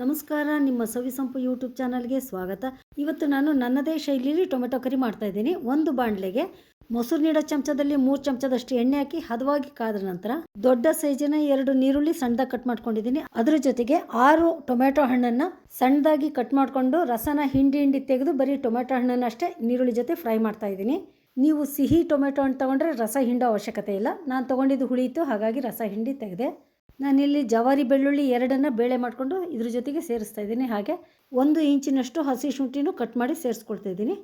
ನಮಸ್ಕಾರ, ನಿಮ್ಮ ಸವಿ ಸಂಪು ಯೂಟ್ಯೂಬ್ ಚಾನಲ್ಗೆ ಸ್ವಾಗತ. ಇವತ್ತು ನಾನು ನನ್ನದೇ ಶೈಲಿಯಲ್ಲಿ ಟೊಮೆಟೊ ಕರಿ ಮಾಡ್ತಾ ಇದ್ದೀನಿ. ಒಂದು ಬಾಣಲೆಗೆ ಮೊಸರು ನೀಡೋ ಚಮಚದಲ್ಲಿ ಮೂರು ಚಮಚದಷ್ಟು ಎಣ್ಣೆ ಹಾಕಿ ಹದವಾಗಿ ಕಾದ ನಂತರ ದೊಡ್ಡ ಸೈಜಿನ ಎರಡು ನೀರುಳ್ಳಿ ಸಣ್ಣದಾಗಿ ಕಟ್ ಮಾಡ್ಕೊಂಡಿದ್ದೀನಿ. ಅದ್ರ ಜೊತೆಗೆ ಆರು ಟೊಮೆಟೊ ಹಣ್ಣನ್ನು ಸಣ್ಣದಾಗಿ ಕಟ್ ಮಾಡಿಕೊಂಡು ರಸನ ಹಿಂಡಿ ಹಿಂಡಿ ತೆಗೆದು ಬರೀ ಟೊಮೆಟೊ ಹಣ್ಣನ್ನು ಅಷ್ಟೇ ನೀರುಳ್ಳಿ ಜೊತೆ ಫ್ರೈ ಮಾಡ್ತಾ ಇದ್ದೀನಿ. ನೀವು ಸಿಹಿ ಟೊಮೆಟೊ ಹಣ್ಣು ತೊಗೊಂಡ್ರೆ ರಸ ಹಿಂಡೋ ಅವಶ್ಯಕತೆ ಇಲ್ಲ. ನಾನು ತೊಗೊಂಡಿದ್ದು ಹುಳಿಯಿತು ಹಾಗಾಗಿ ರಸ ಹಿಂಡಿ ತೆಗೆದೆ ನಾನಿಲ್ಲಿ ಜವಾರಿ ಬೆಳ್ಳುಳ್ಳಿ ಎರಡನ್ನು ಬೇಳೆ ಮಾಡಿಕೊಂಡು ಇದ್ರ ಜೊತೆಗೆ ಸೇರಿಸ್ತಾ ಇದ್ದೀನಿ. ಹಾಗೆ ಒಂದು ಇಂಚಿನಷ್ಟು ಹಸಿ ಶುಂಠಿನೂ ಕಟ್ ಮಾಡಿ ಸೇರಿಸ್ಕೊಳ್ತಾ ಇದ್ದೀನಿ.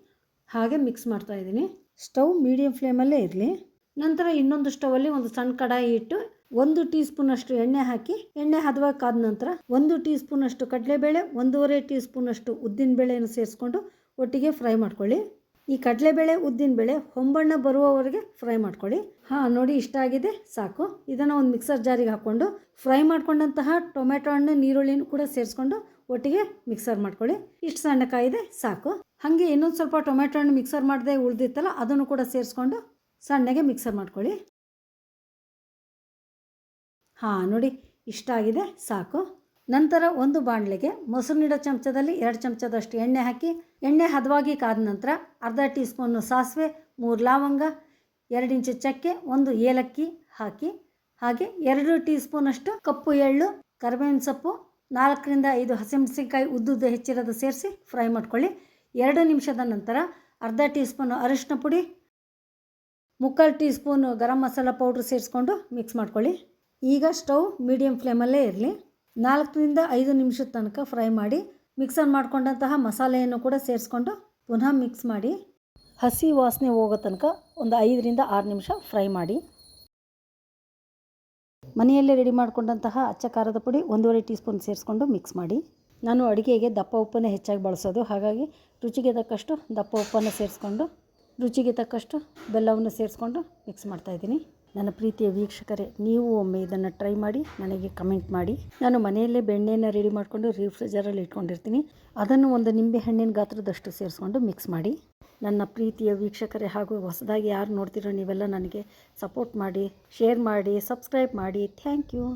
ಹಾಗೆ ಮಿಕ್ಸ್ ಮಾಡ್ತಾ ಇದ್ದೀನಿ. ಸ್ಟವ್ ಮೀಡಿಯಂ ಫ್ಲೇಮಲ್ಲೇ ಇರಲಿ. ನಂತರ ಇನ್ನೊಂದು ಸ್ಟವಲ್ಲಿ ಒಂದು ಸಣ್ಣ ಕಡಾಯಿ ಇಟ್ಟು ಒಂದು ಟೀ ಸ್ಪೂನಷ್ಟು ಎಣ್ಣೆ ಹಾಕಿ, ಎಣ್ಣೆ ಹದವಾಗಿ ಕಾದ ನಂತರ ಒಂದು ಟೀ ಸ್ಪೂನಷ್ಟು ಕಡಲೆಬೇಳೆ, ಒಂದೂವರೆ ಟೀ ಸ್ಪೂನಷ್ಟು ಉದ್ದಿನಬೇಳೆಯನ್ನು ಸೇರಿಸ್ಕೊಂಡು ಒಟ್ಟಿಗೆ ಫ್ರೈ ಮಾಡ್ಕೊಳ್ಳಿ. ಈ ಕಡಲೆಬೇಳೆ, ಉದ್ದಿನಬೇಳೆ ಹೊಂಬಣ್ಣ ಬರುವವರೆಗೆ ಫ್ರೈ ಮಾಡ್ಕೊಳ್ಳಿ. ಹಾಂ, ನೋಡಿ ಇಷ್ಟ ಆಗಿದೆ, ಸಾಕು. ಇದನ್ನು ಒಂದು ಮಿಕ್ಸರ್ ಜಾರಿಗೆ ಹಾಕ್ಕೊಂಡು ಫ್ರೈ ಮಾಡ್ಕೊಂಡಂತಹ ಟೊಮೆಟೊ ಹಣ್ಣು, ನೀರುಳ್ಳಿನೂ ಕೂಡ ಸೇರಿಸ್ಕೊಂಡು ಒಟ್ಟಿಗೆ ಮಿಕ್ಸರ್ ಮಾಡ್ಕೊಳ್ಳಿ. ಇಷ್ಟು ಸಣ್ಣ ಕಾಯಿದೆ, ಸಾಕು. ಹಾಗೆ ಇನ್ನೊಂದು ಸ್ವಲ್ಪ ಟೊಮೆಟೊ ಹಣ್ಣು ಮಿಕ್ಸರ್ ಮಾಡದೆ ಉಳಿದಿತ್ತಲ್ಲ, ಅದನ್ನು ಕೂಡ ಸೇರಿಸ್ಕೊಂಡು ಸಣ್ಣಗೆ ಮಿಕ್ಸರ್ ಮಾಡ್ಕೊಳ್ಳಿ. ಹಾಂ, ನೋಡಿ ಇಷ್ಟ ಆಗಿದೆ, ಸಾಕು. ನಂತರ ಒಂದು ಬಾಣಲೆಗೆ ಮೊಸರು ನೀಡೋ ಚಮಚದಲ್ಲಿ ಎರಡು ಚಮಚದಷ್ಟು ಎಣ್ಣೆ ಹಾಕಿ, ಎಣ್ಣೆ ಹದವಾಗಿ ಕಾದ ನಂತರ ಅರ್ಧ ಟೀ ಸ್ಪೂನು ಸಾಸಿವೆ, ಮೂರು ಲವಂಗ, ಎರಡು ಇಂಚು ಚಕ್ಕೆ, ಒಂದು ಏಲಕ್ಕಿ ಹಾಕಿ, ಹಾಗೆ ಎರಡು ಟೀ ಸ್ಪೂನಷ್ಟು ಕಪ್ಪು ಎಳ್ಳು, ಕರಿಬೇವಿನ ಸೊಪ್ಪು, ನಾಲ್ಕರಿಂದ ಐದು ಹಸಿಮೆಣಸಿನ್ಕಾಯಿ ಉದ್ದುದ್ದ ಹೆಚ್ಚಿರೋದು ಸೇರಿಸಿ ಫ್ರೈ ಮಾಡ್ಕೊಳ್ಳಿ. ಎರಡು ನಿಮಿಷದ ನಂತರ ಅರ್ಧ ಟೀ ಸ್ಪೂನು ಅರಿಶಿನ ಪುಡಿ, ಮುಕ್ಕಾಲು teaspoon garam masala powder ಸೇರಿಸ್ಕೊಂಡು ಮಿಕ್ಸ್ ಮಾಡ್ಕೊಳ್ಳಿ. ಈಗ ಸ್ಟವ್ ಮೀಡಿಯಮ್ ಫ್ಲೇಮಲ್ಲೇ ಇರಲಿ. ನಾಲ್ಕರಿಂದ ಐದು ನಿಮಿಷದ ತನಕ ಫ್ರೈ ಮಾಡಿ ಮಿಕ್ಸರ್ ಮಾಡಿಕೊಂಡಂತಹ ಮಸಾಲೆಯನ್ನು ಕೂಡ ಸೇರಿಸ್ಕೊಂಡು ಪುನಃ ಮಿಕ್ಸ್ ಮಾಡಿ ಹಸಿ ವಾಸನೆ ಹೋಗೋ ತನಕ ಒಂದು ಐದರಿಂದ ಆರು ನಿಮಿಷ ಫ್ರೈ ಮಾಡಿ. ಮನೆಯಲ್ಲೇ ರೆಡಿ ಮಾಡಿಕೊಂಡಂತಹ ಅಚ್ಚ ಖಾರದ ಪುಡಿ ಒಂದೂವರೆ ಟೀ ಸ್ಪೂನ್ ಸೇರಿಸ್ಕೊಂಡು ಮಿಕ್ಸ್ ಮಾಡಿ. ನಾನು ಅಡುಗೆಗೆ ದಪ್ಪ ಉಪ್ಪನ್ನೇ ಹೆಚ್ಚಾಗಿ ಬಳಸೋದು. ಹಾಗಾಗಿ ರುಚಿಗೆ ತಕ್ಕಷ್ಟು ದಪ್ಪ ಉಪ್ಪನ್ನು ಸೇರಿಸ್ಕೊಂಡು ರುಚಿಗೆ ತಕ್ಕಷ್ಟು ಬೆಲ್ಲವನ್ನು ಸೇರಿಸ್ಕೊಂಡು ಮಿಕ್ಸ್ ಮಾಡ್ತಾಯಿದ್ದೀನಿ ನನ್ನ ಪ್ರೀತಿಯ ವೀಕ್ಷಕರೇ, ನೀವು ಒಮ್ಮೆ ಇದನ್ನು ಟ್ರೈ ಮಾಡಿ, ನನಗೆ ಕಮೆಂಟ್ ಮಾಡಿ. ನಾನು ಮನೆಯಲ್ಲೇ ಬೆಣ್ಣೆನ ರೆಡಿ ಮಾಡಿಕೊಂಡು ರಿಫ್ರಿಜರಲ್ಲಿ ಇಟ್ಕೊಂಡಿರ್ತೀನಿ. ಅದನ್ನು ಒಂದು ನಿಂಬೆ ಹಣ್ಣಿನ ಗಾತ್ರದಷ್ಟು ಸೇರಿಸ್ಕೊಂಡು ಮಿಕ್ಸ್ ಮಾಡಿ. ನನ್ನ ಪ್ರೀತಿಯ ವೀಕ್ಷಕರೇ ಹಾಗೂ ಹೊಸದಾಗಿ ಯಾರು ನೋಡ್ತಿರೋ ನೀವೆಲ್ಲ ನನಗೆ ಸಪೋರ್ಟ್ ಮಾಡಿ ಶೇರ್ ಮಾಡಿ ಸಬ್ಸ್ಕ್ರೈಬ್ ಮಾಡಿ. Thank you